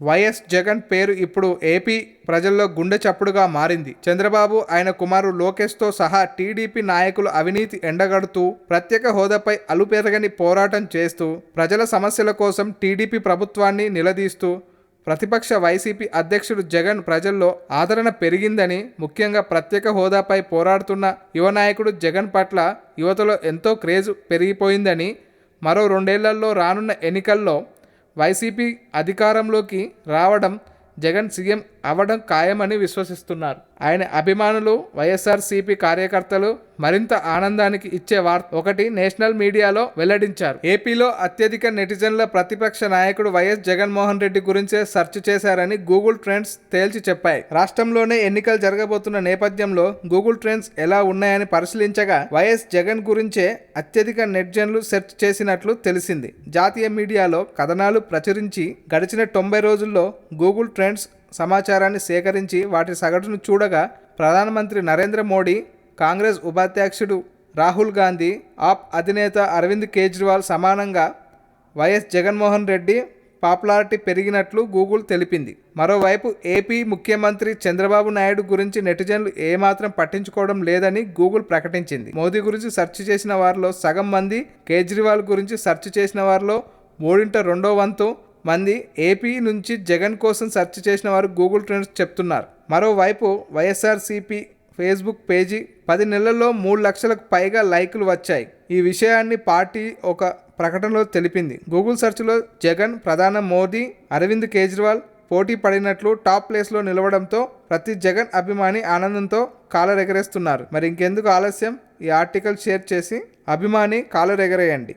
YS Jagan పేరు ఇప్పుడు AP ప్రజల్లో గుండె చప్పుడుగా మారింది. చంద్రబాబు ఆయన కుమారుడు లోకేష్తో సహా టీడీపీ నాయకులు అవినీతి ఎండగడుతూ ప్రత్యేక హోదాపై అలుపెరగని పోరాటం చేస్తూ ప్రజల సమస్యల కోసం టీడీపీ ప్రభుత్వాన్ని నిలదీస్తూ ప్రతిపక్ష వైసీపీ అధ్యక్షుడు జగన్ ప్రజల్లో ఆదరణ పెరిగిందని ముఖ్యంగా ప్రత్యేక హోదాపై పోరాడుతున్న యువ నాయకుడు జగన్ పట్ల యువతలో ఎంతో క్రేజ్ పెరిగిపోయిందని మరో రెండేళ్ళలో రానున్న ఎన్నికల్లో వైసీపీ అధికారంలోకి రావడం జగన్ సీఎం అవ్వడం ఖాయమని విశ్వసిస్తున్నారు. ఆయన అభిమానులు వైఎస్ఆర్సీపీ కార్యకర్తలు మరింత ఆనందానికి ఇచ్చే వార్త ఒకటి నేషనల్ మీడియాలో వెల్లడించారు. ఏపీలో అత్యధిక నెటిజన్ల ప్రతిపక్ష నాయకుడు వైఎస్ జగన్మోహన్ రెడ్డి గురించే సెర్చ్ చేశారని గూగుల్ ట్రెండ్స్ తేల్చి చెప్పాయి. రాష్ట్రంలోనే ఎన్నికలు జరగబోతున్న నేపథ్యంలో గూగుల్ ట్రెండ్స్ ఎలా ఉన్నాయని పరిశీలించగా వైఎస్ జగన్ గురించే అత్యధిక నెటిజన్లు సెర్చ్ చేసినట్లు తెలిసింది. జాతీయ మీడియాలో కథనాలు ప్రచురించి గడిచిన తొంభై రోజుల్లో గూగుల్ ట్రెండ్స్ సమాచారాన్ని సేకరించి వాటి సగటును చూడగా ప్రధానమంత్రి నరేంద్ర మోడీ కాంగ్రెస్ ఉపాధ్యక్షుడు రాహుల్ గాంధీ ఆప్ అధినేత అరవింద్ కేజ్రీవాల్ సమానంగా వైఎస్ జగన్మోహన్ రెడ్డి పాపులారిటీ పెరిగినట్లు గూగుల్ తెలిపింది. మరోవైపు ఏపీ ముఖ్యమంత్రి చంద్రబాబు నాయుడు గురించి నెటిజన్లు ఏమాత్రం పట్టించుకోవడం లేదని గూగుల్ ప్రకటించింది. మోదీ గురించి సెర్చ్ చేసిన వారిలో సగం మంది కేజ్రీవాల్ గురించి సెర్చ్ చేసిన వారిలో మూడింట రెండో వంతు మంది ఏపీ నుంచి జగన్ కోసం సెర్చ్ చేసిన వారు గూగుల్ ట్రెండ్స్ చెప్తున్నారు. మరోవైపు వైఎస్ఆర్సీపీ ఫేస్బుక్ పేజీ పది నెలల్లో మూడు లక్షలకు పైగా లైకులు వచ్చాయి. ఈ విషయాన్ని పార్టీ ఒక ప్రకటనలో తెలిపింది. గూగుల్ సెర్చ్లో జగన్ ప్రధాని మోదీ అరవింద్ కేజ్రీవాల్ పోటీ పడినట్లు టాప్ ప్లేస్లో నిలవడంతో ప్రతి జగన్ అభిమాని ఆనందంతో కాలరెగరేస్తున్నారు. మరి ఇంకెందుకు ఆలస్యం? ఈ ఆర్టికల్ షేర్ చేసి అభిమాని కాలరెగరేయండి.